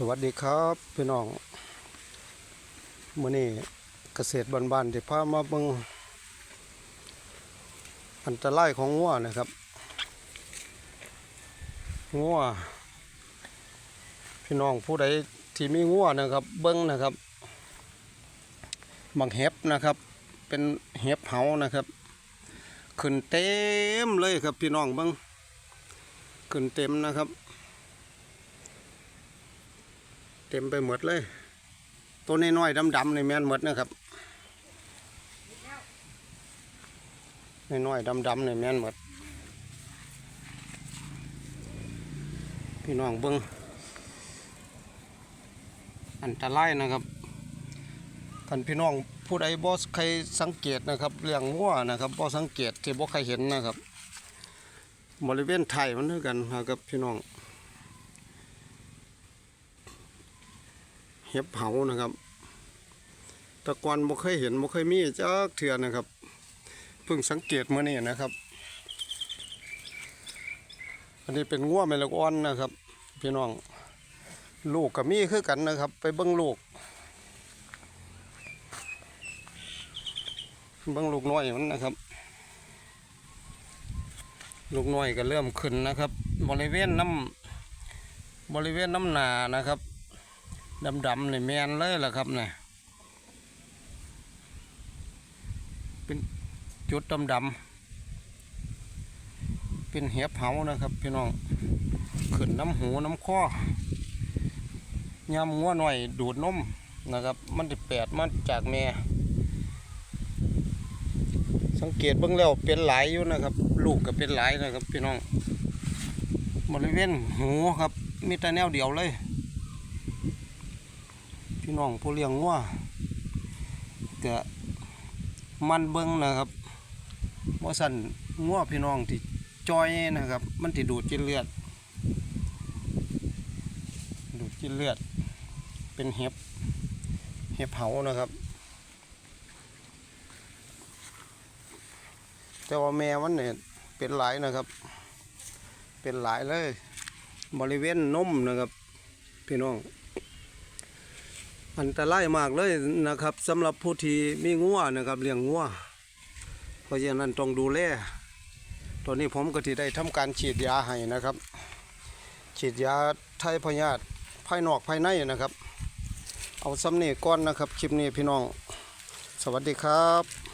สวัสดีครับพี่น้องมื้อนี้เกษตรบ้านๆที่พามาเบิ่งอันตรายของงัวนะครับงัวพี่น้องผู้ใดที่มีงัวนะครับ เบิ่งนะครับบางเห็บนะครับ เป็นเห็บเหานะครับ ขึ้นเต็มเลยครับพี่น้องเบิ่งขึ้นเต็มนะครับ เต็มไปหมดเลย ตัวน้อยๆดำๆในแม่นหมดนะครับน้อยๆดำๆในแม่นหมดพี่น้องเบิ้งอันตรายนะครับกันพี่น้องผู้ใดบ่ใครสังเกตนะครับเรื่องงัวนะครับบ่สังเกตที่บ่ใครเห็นนะครับ บริเวณไทยมันคือกันนะครับพี่น้อง เห็บเผานะครับตะกอนบ่เคยเห็นบ่เคยมีจักเทื่อนะครับ เพิ่งสังเกตเมื่อนี้นะครับ อันนี้เป็นงัวแมลูกอ่อนนะครับ พี่น้องลูกกับมีคือกันนะครับ ไปเบิ้งลูกเบิ้งลูกน้อยมันนะครับ ลูกน้อยก็เริ่มขึ้นนะครับ บริเวณน้ำบริเวณน้ำหนานะครับ ดำๆนี่แมนเลยล่ะครับเนี่ยเป็นจุดดำๆเป็นเห็บเหานะครับ พี่น้องขึ้นน้ำหูน้ำข้อยำงัวหน่อยดูดนมนะครับ มันจะแปดมาจากแม่สังเกตเบื้องแล้วเป็นหลายอยู่นะครับ ลูกก็เป็นหลายนะครับ พี่น้องบริเวณหูครับ มีแต่แนวเดียวเลย พี่น้องผู้เลี้ยงงัวก็มันเบิ้งนะครับว่าสั่นงัวพี่น้องที่จอยนะครับ มันที่ดูดกินเลือด ดูดกินเลือด เป็นเห็บเห็บเผานะครับ แต่ว่าแม่มันเนี่ยเป็นหลายนะครับ เป็นหลายเลย บริเวณนมนะครับ พี่น้อง อันตรายมากเลยนะครับสำหรับผู้ที่มีงัวนะครับเลี้ยงงัวเพราะฉะนั้นต้องดูแลตอนนี้ผมก็ที่ได้ทำการฉีดยาให้นะครับ ฉีดยาไทยพยาธิภายนอกภายในนะครับ เอาซ้ำนี่ก้อนนะครับ คลิปนี้พี่น้อง สวัสดีครับ